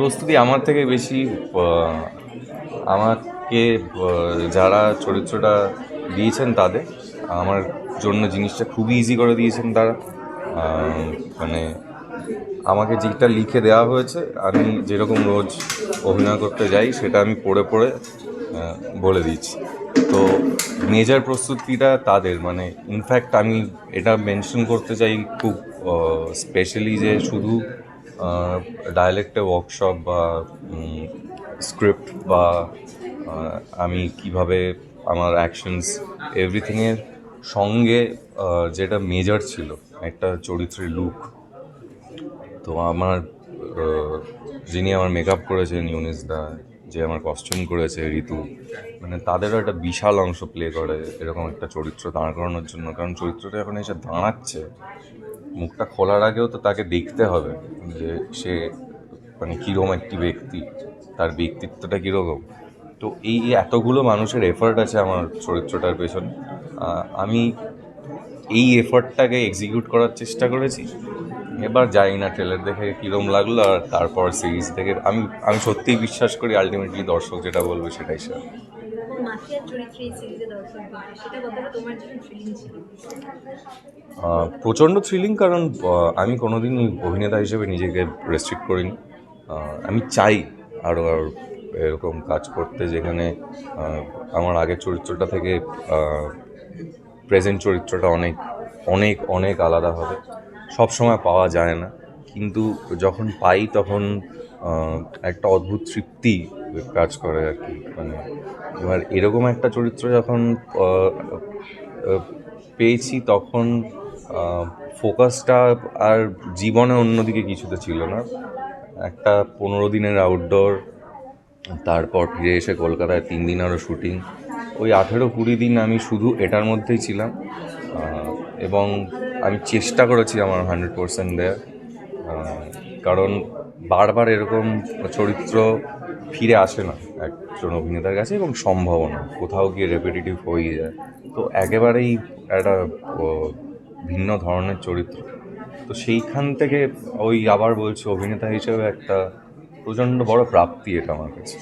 প্রস্তুতি আমার থেকে বেশি আমাকে যারা চরিত্রটা দিয়েছেন তাদের, আমার জন্য জিনিসটা খুবই ইজি করে দিয়েছেন তারা। মানে আমাকে যেটা লিখে দেওয়া হয়েছে, আমি যেরকম রোজ অভিনয় করতে যাই, সেটা আমি পড়ে পড়ে বলে দিচ্ছি। তো মেজার প্রস্তুতিটা তাদের মানে ইনফ্যাক্ট আমি এটা মেনশন করতে চাই খুব স্পেশালি যে শুধু ডায়ালেক্টে ওয়ার্কশপ বা স্ক্রিপ্ট বা আমি কীভাবে আমার অ্যাকশনস এভরিথিংয়ের সঙ্গে যেটা মেজর ছিল, একটা চরিত্রের লুক তো আমার যিনি আমার মেকআপ করেছেন, ইউনিস দা, যে আমার কস্টিউম করেছে, ঋতু মানে তাদেরও একটা বিশাল অংশ প্লে করে, এরকম একটা চরিত্র দাঁড় করানোর জন্য। কারণ চরিত্রটা যখন এসে দাঁড়াচ্ছে মুখটা খোলার আগেও তো তাকে দেখতে হবে যে সে মানে কীরকম একটি ব্যক্তি, তার ব্যক্তিত্বটা কীরকম। তো এই এতগুলো মানুষের এফার্ট আছে আমার চরিত্রটার পেছনে। আমি এই এফার্টটাকে এক্সিকিউট করার চেষ্টা করেছি। এবার জানি না ট্রেলার দেখে কীরকম লাগল আর তারপর সিরিজ থেকে আমি আমি সত্যিই বিশ্বাস করি আলটিমেটলি দর্শক যেটা বলবে সেটাই সে থ্রিলিং প্রচণ্ড থ্রিলিং কারণ আমি কোনোদিনই অভিনেতা হিসেবে নিজেকে রেস্ট্রিক্ট করিনি। আমি চাই আরও আর এরকম কাজ করতে যেখানে আমার আগের চরিত্রটা থেকে প্রেজেন্ট চরিত্রটা অনেক অনেক অনেক আলাদা হবে। সব সময় পাওয়া যায় না। কিন্তু যখন পাই তখন একটা অদ্ভুত তৃপ্তি কাজ করে আর কি মানে এবার এরকম একটা চরিত্র যখন পেয়েছি তখন ফোকাসটা আর জীবনে অন্যদিকে কিছুতে ছিল না। একটা পনেরো দিনের আউটডোর তারপর ফিরে এসে কলকাতায় তিন দিন আরও শুটিং ওই আঠেরো কুড়ি দিন আমি শুধু এটার মধ্যেই ছিলাম এবং আমি চেষ্টা করেছি আমার হান্ড্রেড পার্সেন্ট দেয়ার কারণ বারবার এরকম চরিত্র ফিরে আসে না একজন অভিনেতার কাছে এবং সম্ভব না। কোথাও গিয়ে রেপিটেটিভ হয়ে যায়। তো একেবারেই একটা ভিন্ন ধরনের চরিত্র। তো সেইখান থেকে ওই আবার বলছি অভিনেতা হিসেবে একটা প্রচণ্ড বড় প্রাপ্তি এটা আমার কাছে।